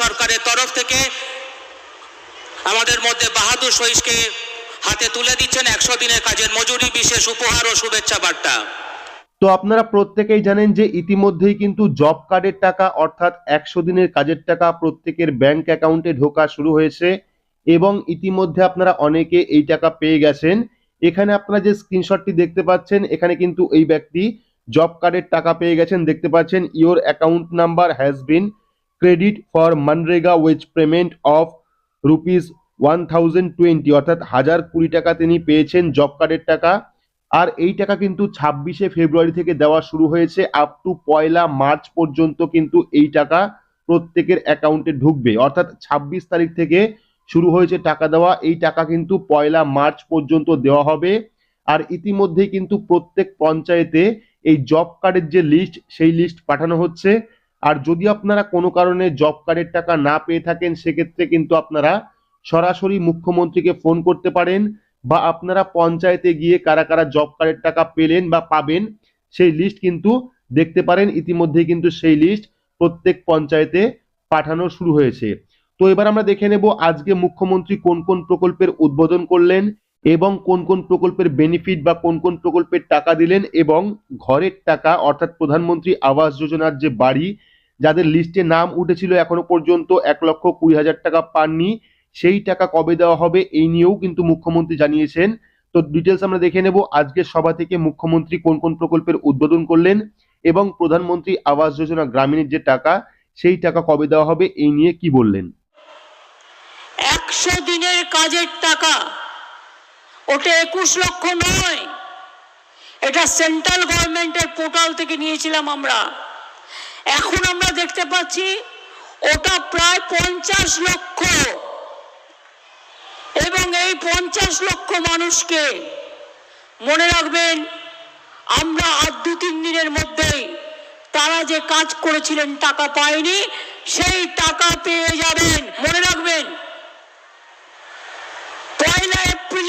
সরকারের তরফ থেকে আমাদের মধ্যে বাহাদুর সহিসকে হাতে তুলে দিচ্ছেন একশো দিনের কাজের মজুরি, বিশেষ উপহার ও শুভেচ্ছা বার্তা। তো আপনারা প্রত্যেকেই জানেন যে ইতিমধ্যেই কিন্তু জব কার্ডের টাকা অর্থাৎ একশো দিনের কাজের টাকা প্রত্যেকের ব্যাংক অ্যাকাউন্টে ঢোকা শুরু হয়েছে এবং ইতিমধ্যে আপনারা অনেকে এই টাকা পেয়ে গেছেন। এখানে আপনারা যে স্ক্রিনশটটি দেখতে পাচ্ছেন, এখানে কিন্তু এই ব্যক্তি জব কার্ডের টাকা পেয়ে গেছেন। দেখতে পাচ্ছেন, your account number has been credit for MNREGA wage payment of rupees one thousand twenty অর্থাৎ হাজার কুড়ি টাকা তিনি পেয়েছেন জব কার্ডের টাকা। আর এই টাকা কিন্তু ছাব্বিশে ফেব্রুয়ারি থেকে দেওয়া শুরু হয়েছে আপ টু পয়লা মার্চ পর্যন্ত কিন্তু এই টাকা প্রত্যেকের অ্যাকাউন্টে ঢুকবে। অর্থাৎ ছাব্বিশ তারিখ থেকে শুরু হয়েছে টাকা দেওয়া, এই টাকা কিন্তু পয়লা মার্চ পর্যন্ত দেওয়া হবে। আর ইতিমধ্যেই কিন্তু প্রত্যেক পঞ্চায়েতে এই জব কার্ডের যে লিস্ট সেই লিস্ট পাঠানো হচ্ছে। আর যদি আপনারা কোনো কারণে জব কার্ডের টাকা না পেয়ে থাকেন, সেক্ষেত্রে কিন্তু আপনারা সরাসরি মুখ্যমন্ত্রীকে ফোন করতে পারেন বা আপনারা পঞ্চায়েতে গিয়ে কারা কারা জব কার্ডের টাকা পেলেন বা পাবেন, সেই লিস্ট কিন্তু দেখতে পারেন। ইতিমধ্যেই কিন্তু সেই লিস্ট প্রত্যেক পঞ্চায়েতে পাঠানো শুরু হয়েছে। তো এবার আমরা দেখে নেব আজকে মুখ্যমন্ত্রী কোন কোন প্রকল্পের উদ্বোধন করলেন এবং কোন কোন প্রকল্পের বেনিফিট বা কোন কোন প্রকল্পের টাকা দিলেন এবং ঘরের টাকা, অর্থাৎ প্রধানমন্ত্রী আবাস যোজনার যে বাড়ি, যাদের লিস্টে নাম উঠেছিল এখনও পর্যন্ত এক লক্ষ কুড়ি হাজার টাকা পাননি, সেই টাকা কবে দেওয়া হবে এই নিয়েও কিন্তু মুখ্যমন্ত্রী জানিয়েছেন। তো ডিটেলস আমরা দেখে নেব। আজকের সভা থেকে মুখ্যমন্ত্রী কোন কোন প্রকল্পের উদ্বোধন করলেন এবং প্রধানমন্ত্রী আবাস যোজনা গ্রামীণের যে টাকা, সেই টাকা কবে দেওয়া হবে, এই নিয়ে কি বললেন? একশো দিনের কাজের টাকা। ওটা একুশ লক্ষ নয়। এটা সেন্ট্রাল গভর্নমেন্টের পোর্টাল থেকে নিয়েছিলাম আমরা। এখন আমরা দেখতে পাচ্ছি ওটা প্রায় পঞ্চাশ লক্ষ। এবং এই পঞ্চাশ লক্ষ মানুষকে মনে রাখবেন, আমরা আর দু তিন দিনের মধ্যেই তারা যে কাজ করেছিলেন টাকা পায়নি, সেই টাকা পেয়ে যাবেন। মনে রাখবেন পয়লা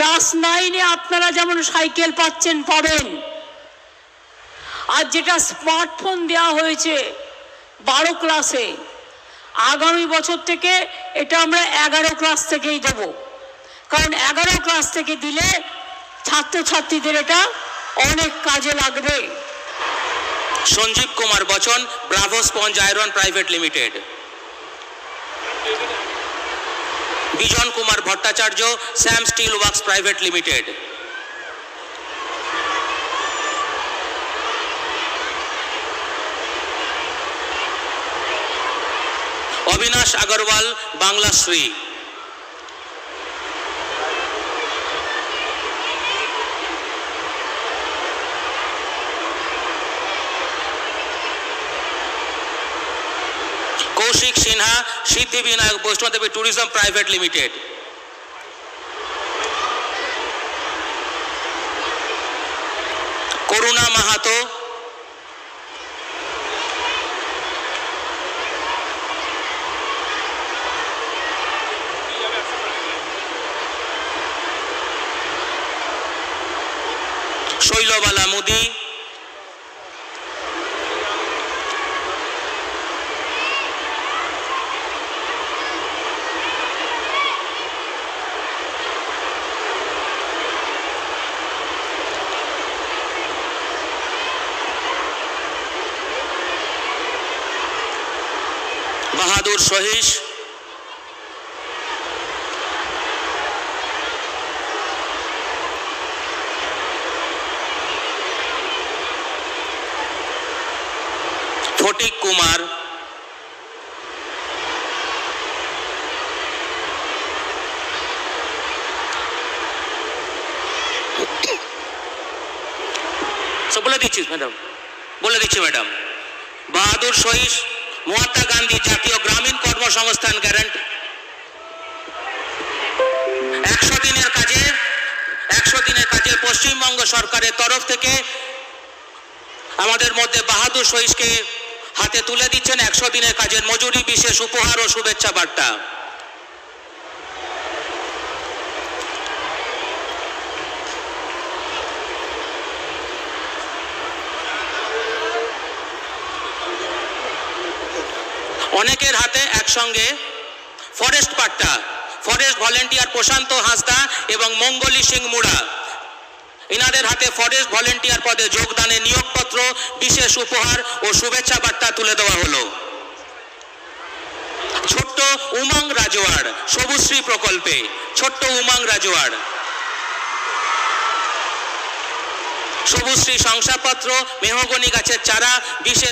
ক্লাস নাইনে আপনারা যেমন সাইকেল পাচ্ছেন, পাবেন। আর যেটা স্মার্টফোন দেওয়া হয়েছে বারো ক্লাসে, আগামী বছর থেকে এটা আমরা এগারো ক্লাস থেকেই দেব। কারণ এগারো ক্লাস থেকে দিলে ছাত্রছাত্রীদের এটা অনেক কাজে লাগবে। Sanjeev Kumar Bachan bravo sponge iron private limited. Bijan Kumar Bhattacharya Sam steel works private limited. Abinash Agarwal Banglashree Koushik Sinha Siddhivinayak Vaishnodevi tourism private limited Karuna Mahato. Shailabala Mudi. Bahadur Sahis. Phatik Kumar. বলে দিচ্ছিস madam বলে দিচ্ছি madam Bahadur Sahis. Mahatma Gandhi জাতীয় গ্রামীণ কর্মসংস্থান guarantee. একশো দিনের কাজে, একশো দিনের কাজে পশ্চিমবঙ্গ সরকারের তরফ থেকে আমাদের মধ্যে বাহাদুর সহিসকে হাতে তুলে দিচ্ছেন একশো দিনের কাজের মজুরি, বিশেষ উপহার ও শুভেচ্ছা বার্তা। অনেকের হাতে একসঙ্গে forest patta. Forest volunteer Prashanta Hansda এবং মঙ্গলী সিং মুড়া। এনাদের হাতে ফরেস্ট ভলেন্টিয়ার পদে যোগদানে নিয়োগপত্র, বিশেষ উপহার ও শুভেচ্ছা বার্তা তুলে দেওয়া হলো। ছোট্ট উমাং রাজওয়াড় সবুশ্রী প্রকল্পে, ছোট্ট উমাং রাজওয়াড় সবুশ্রী শংসাপত্র, মেহগনি গাছের চারা, বিশেষ